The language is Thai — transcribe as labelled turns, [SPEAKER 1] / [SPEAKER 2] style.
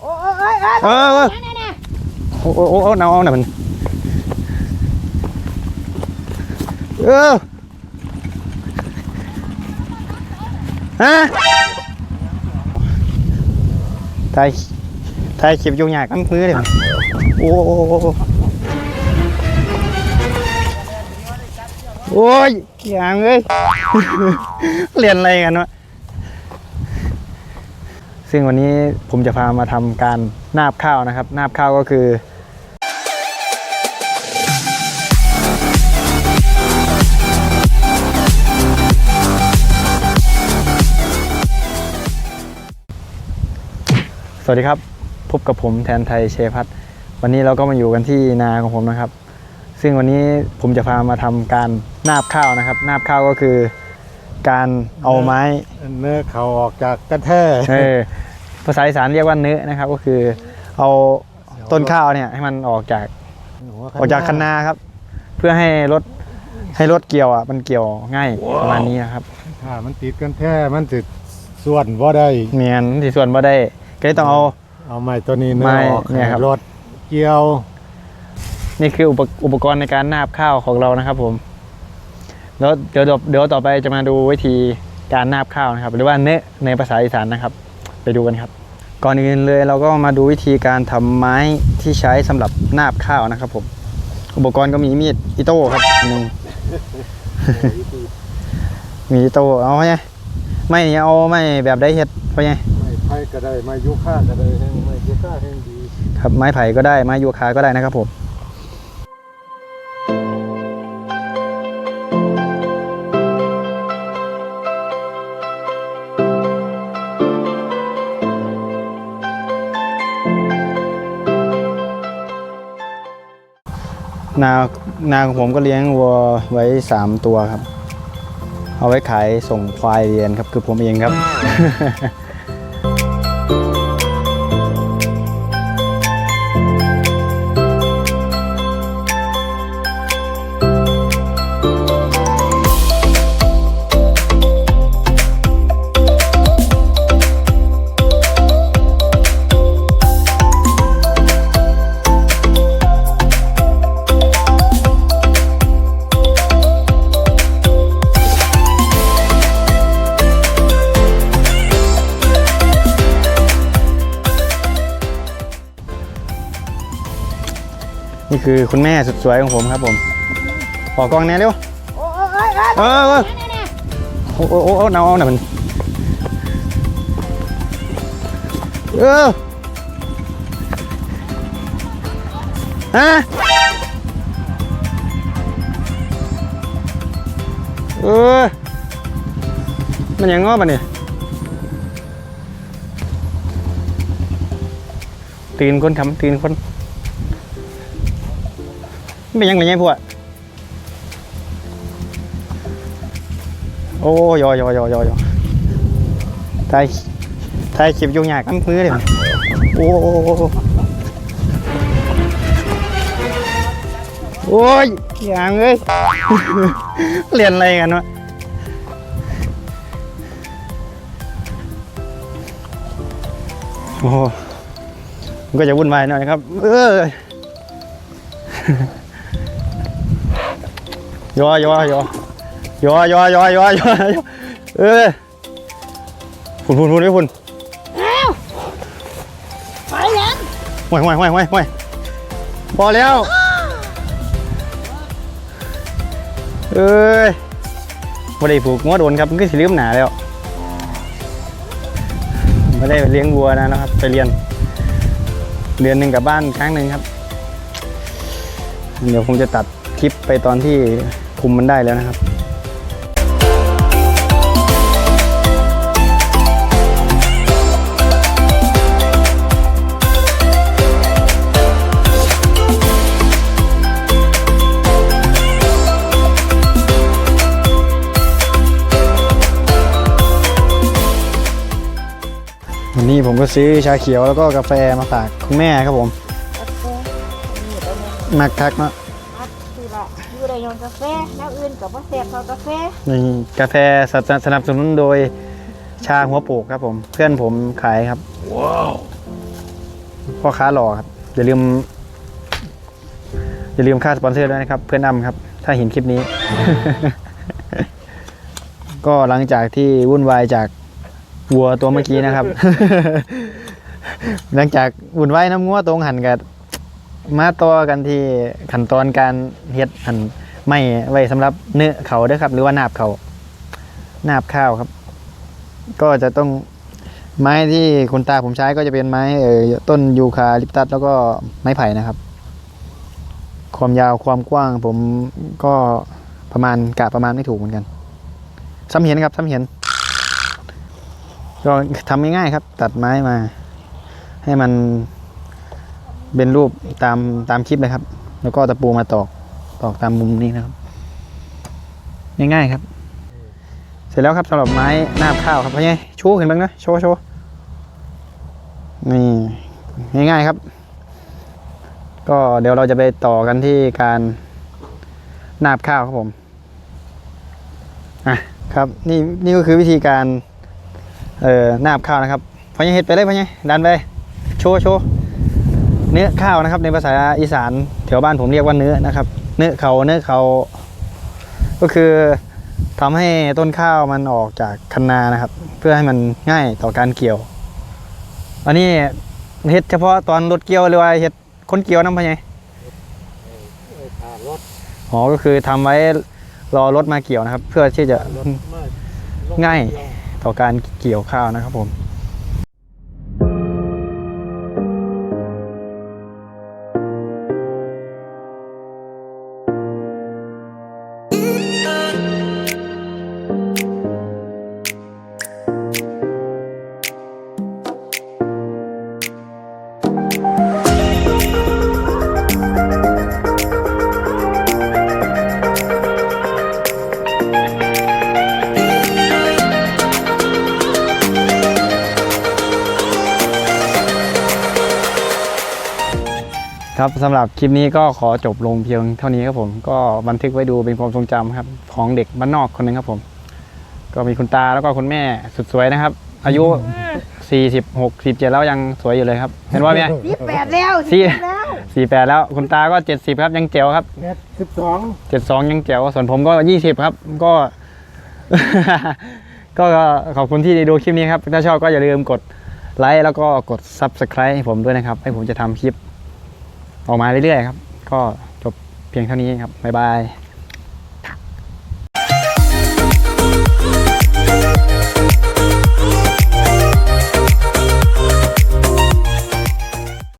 [SPEAKER 1] โอ้ยโอ้ยโอ้ย
[SPEAKER 2] เออเออ
[SPEAKER 1] นั่นน่ะ
[SPEAKER 2] โอ้โอ้โอ้โอ้เอาเอาหน่อยมันเออฮะถ่ายถ่ายคลิปยุ่งยากกันพื้นเลยมันโอ้โอ้โอ้โอ้โอ้ยอย่างเลยเรียนอะไรกันวะ ซึ่งวันนี้ผมจะพามาทำการนาบข้าวนะครับ นาบข้าวก็คือสวัสดีครับพบกับผมแทนไทยเชพัฒน์วันนี้เราก็มาอยู่กันที่นาของผมนะครับ ซึ่งวันนี้ผมจะพามาทำการนาบข้าวนะครับ นาบข้าวก็คือ การเอาไม้
[SPEAKER 3] เนื้อเขาออกจากกระแท่
[SPEAKER 2] เออภาษาอีสานเรียกว่าเนื้อนะครับ ก็คือเอาต้นข้าวเนี่ยให้มันออกจากออกจากคันนาครับ เพื่อให้รถให้รถเกี่ยวอะมันเกี่ยวง่ายประมาณนี้นะครับ
[SPEAKER 3] ถ้ามันติดกันแท่มันติดส่วนว่าได้
[SPEAKER 2] เมียนที่ส่วนบ่ได้ ก็เลยต้องเอา
[SPEAKER 3] เอาไม้ตัวนี้เนื้
[SPEAKER 2] ไม้
[SPEAKER 3] อออก
[SPEAKER 2] เนี่ยครับ
[SPEAKER 3] ให้รถเกี่ยว
[SPEAKER 2] นี่คืออุปอุปกรณ์ในการนาบข้าวของเรานะครับผม แล้วเดี๋ยวเดี๋ยวต่อไปจะมาดูวิธีการนาบข้าวนะครับ หรือว่าเนะในภาษาอีสานนะครับ ไปดูกันครับ ก่อนอื่นเลยเราก็มาดูวิธีการทำไม้ที่ใช้สำหรับนาบข้าวนะครับผมอุปกรณ์ก็มีมีดอิโต้ครับอันหนึงมีอิโต้เอาไงไม่เอาไม่แบบได้เฮ็ดไปไง
[SPEAKER 3] ไม้ไผ่ก็ได้ไม้ยุค่าก็ได้แห้งไม้ยุค่าแห้งดี
[SPEAKER 2] ครับไม้ไผ่ก็ได้ไม้ยูคาก็ได้นะครับผม นานาของผมก็เลี้ยงวัวไว้สามตัวครับ เอาไว้ขายส่งควายเรียนครับ คือผมเองครับ นี่คือคุณแม่สุดสวยของผมครับผมออกกล้องแน่เร็ว
[SPEAKER 1] โอ้ยโอ้ยโอ้ย
[SPEAKER 2] เออเออ
[SPEAKER 1] นั่นน่ะ
[SPEAKER 2] โอ้โอ้โอ้โอ้เอาเอาหน่อยมันเออฮะเออมันยังงอปะเนี่ยตื่นคนคำตื่นคน ไม่ยังไงยังพวกโอ้ยอยอยอยอยอถ่ายถ่ายคลิปยุ่งยากกันพื้นเลยมันโอ้โอ้ยอย่างเลยเรียนอะไรกันวะโอ้มันก็จะวุ่นวายหน่อยครับ เออ ยอยอยอยอยอยอยอยเออฝุ่นฝุ่นฝุ่นไม่ฝุ่น
[SPEAKER 1] ไปล้ว
[SPEAKER 2] ห่วยห่วยห่วยห่วยห่วยพอแล้วเอ้ยไม่ได้ผูกงวดโดนครับมันก็สิลืมหนาแล้วไม่ได้ไเลี้ยงวัวนะครับไปเรียนเดือนหนึ่งกับบ้านครั้งหนึ่งครับ เดี๋ยวผมจะตัดคลิปไปตอนที่ คุมมันได้แล้วนะครับวันนี้ผมก็ซื้อชาเขียวแล้วก็กาแฟมาฝากคุณแม่ครับผม
[SPEAKER 1] กาแฟนี่ไปเนี่ย
[SPEAKER 2] มักคักเนาะ
[SPEAKER 1] อัดคือละอยู่ ได้ยนกาแฟแล้วอื่นกับว่าแซ่บเท่ากาแฟ
[SPEAKER 2] นี่กาแฟสนับสนับสนุนโดยชาหัวโปกครับผม เพื่อนผมขายครับว้าวพ่อค้าหล่อครับ อย่าลืม อย่าลืมค่าสปอนเซอร์ด้วยนะครับ เพื่อนอ้ำครับ ถ้าเห็นคลิปนี้ ก็หลังจากที่วุ่นวายจากวัวตัวเมื่อกี้นะครับ หลังจากวุ่นวายน้ำงัวตรงหันกับ มาต่อกันที่ขั้นตอนการเฮ็ดหันไม่ไว้สำหรับเนื้อเขาเด้วยครับ หรือว่านาบเขานาบข้าวครับ ก็จะต้องไม้ที่คุณตาผมใช้ก็จะเป็นไม้เอ่อต้นยูคาลิปตัสแล้วก็ไม้ไผ่นะครับ ความยาวความกว้างผมก็ประมาณกะประมาณไม่ถูกเหมือนกันซ้ำเห็นครับซ้ำเห็น ก็ทำง่ายๆครับ ตัดไม้มา ให้มัน เป็นรูปตามตามคลิปเลยครับ แล้วก็ตะปูมาตอกตอกตามมุมนี้นะครับ ง่ายๆครับ เสร็จแล้วครับสำหรับไม้หน้าบข้าวครับพ่อใหญ่ชูเห็นบ้างนะโชว์โชว์นี่ง่ายๆครับ ก็เดี๋ยวเราจะไปต่อกันที่การนาบข้าวครับผมอะครับนี่นี่ก็คือวิธีการเอ่อนาบข้าวนะครับพอใหญ่เห็ดไปเลยพอใหญ่ดันไปโชว์โชว์ เนื้อข้าวนะครับ ในภาษาอีสานแถวบ้านผมเรียกว่าเนื้อนะครับ เนื้อเขาเนื้อเขา ก็คือทำให้ต้นข้าวมันออกจากคันนานะครับ เพื่อให้มันง่ายต่อการเกี่ยว อันนี้เห็ดเฉพาะตอนรถเกี่ยวหรือว่าเห็ดคนเกี่ยวน้ำพ่อใหญ่
[SPEAKER 3] ขารถ
[SPEAKER 2] อ๋อก็คือทำไว้รอรถมาเกี่ยวนะครับ เพื่อที่จะ
[SPEAKER 3] รถมา
[SPEAKER 2] ง่ายต่อการเกี่ยวข้าวนะครับผม ครับสำหรับคลิปนี้ก็ขอจบลงเพียงเท่านี้ครับผม ก็บันทึกไว้ดูเป็นความทรงจำครับ ของเด็กบ้านนอกคนหนึ่งครับผม ก็มีคุณตาแล้วก็คุณแม่สุดสวยนะครับ อายุ46 47 แล้วยังสวยอยู่เลยครับ เห็นว่าไหม
[SPEAKER 1] สิบแปดแล้ว
[SPEAKER 2] สี่
[SPEAKER 1] สิบแล้ว
[SPEAKER 2] 48 แล้วคุณตาก็ 70 ครับยังเจ๋วครับ
[SPEAKER 3] เมตรสิบสอง
[SPEAKER 2] 72 ยังเจ๋วส่วนผมก็ 20 ครับ ก็ ก็ขอบคุณที่ดูคลิปนี้ครับ ถ้าชอบก็อย่าลืมกดไลค์แล้วก็กด Subscribe ให้ผมด้วยนะครับ ให้ผมจะทำคลิป ออกมาเรื่อยๆครับ ก็จบเพียงเท่านี้ครับบ๊ายบาย